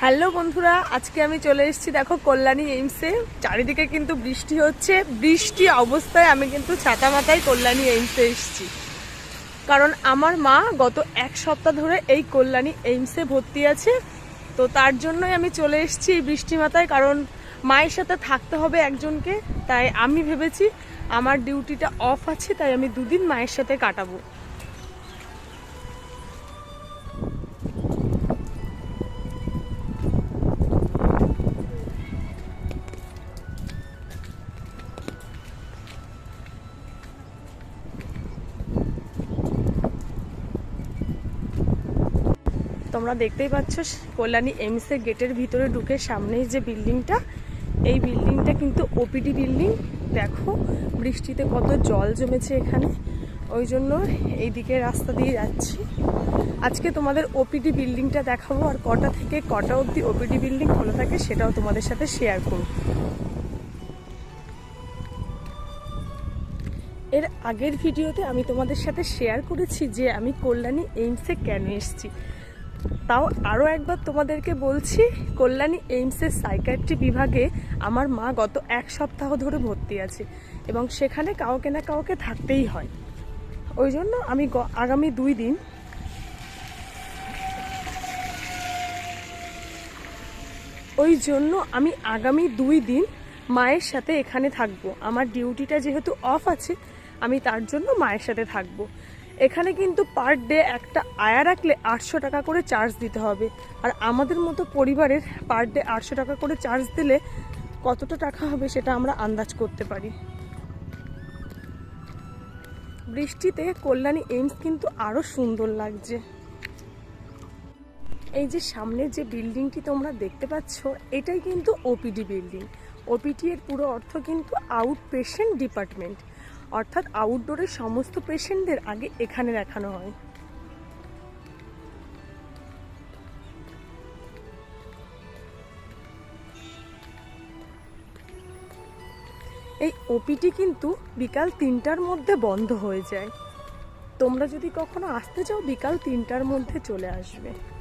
Hello বন্ধুরা, আজকে আমি চলে এসেছি, দেখো, কল্যাণী এইমসে। চারিদিকে কিন্তু বৃষ্টি হচ্ছে। বৃষ্টি অবস্থায় আমি কিন্তু ছাতা মাথায় কল্যাণী এইমসে এসেছি। কারণ আমার মা গত এক সপ্তাহ ধরে এই কল্যাণী এইমসে ভর্তি আছে। তো তার জন্যই আমি চলে এসেছি বৃষ্টি মাথায়, কারণ মায়ের সাথে থাকতে হবে একজনকে। তাই আমি ভেবেছি, আমার ডিউটিটা অফ আছে, তাই আমি দুদিন মায়ের সাথে কাটাবো। তোমরা দেখতেই পাচ্ছ, কল্যাণী এমস এর গেটের ভিতরে ঢুকে সামনেই যে বিল্ডিংটা, এই বিল্ডিংটা কিন্তু ওপিডি বিল্ডিং। দেখো, বৃষ্টিতে কত জল জমেছে এখানে। ওই জন্য এই দিকে রাস্তা দিয়ে যাচ্ছি। আজকে তোমাদের ওপিডি বিল্ডিংটা দেখাবো, আর কটা থেকে কটা অবধি ওপিডি বিল্ডিং খোলা থাকে সেটাও তোমাদের সাথে শেয়ার করব। এর আগের ভিডিওতে আমি তোমাদের সাথে শেয়ার করেছি যে আমি কল্যাণী এইমসে কেন এসেছি। তাও আরও একবার তোমাদেরকে বলছি, কল্যাণী এইমসের সাইকাট্রি বিভাগে আমার মা গত এক সপ্তাহ ধরে ভর্তি আছে এবং সেখানে কাউকে না কাউকে থাকতেই হয়। ওই জন্য আমি আগামী দুই দিন ওই জন্য আমি আগামী দুই দিন মায়ের সাথে এখানে থাকব। আমার ডিউটিটা যেহেতু অফ আছে, আমি তার জন্য মায়ের সাথে থাকব। এখানে কিন্তু পার ডে একটা আয়া রাখলে আটশো টাকা করে চার্জ দিতে হবে। আর আমাদের মতো পরিবারের পার ডে আটশো টাকা করে চার্জ দিলে কতটা টাকা হবে সেটা আমরা আন্দাজ করতে পারি। বৃষ্টিতে কল্যাণী এইমস কিন্তু আরও সুন্দর লাগছে। এই যে সামনে যে বিল্ডিংটি তোমরা দেখতে পাচ্ছ, এটাই কিন্তু ওপিডি বিল্ডিং ওপিডি এর পুরো অর্থ কিন্তু আউট পেশেন্ট ডিপার্টমেন্ট অর্থাৎ আউটডোরের সমস্ত পেশেন্টদের আগে এখানে দেখানো হয়। এই ওপিটি কিন্তু বিকাল তিনটার মধ্যে বন্ধ হয়ে যায়। তোমরা যদি কখনো আসতে চাও, বিকাল তিনটার মধ্যে চলে আসবে।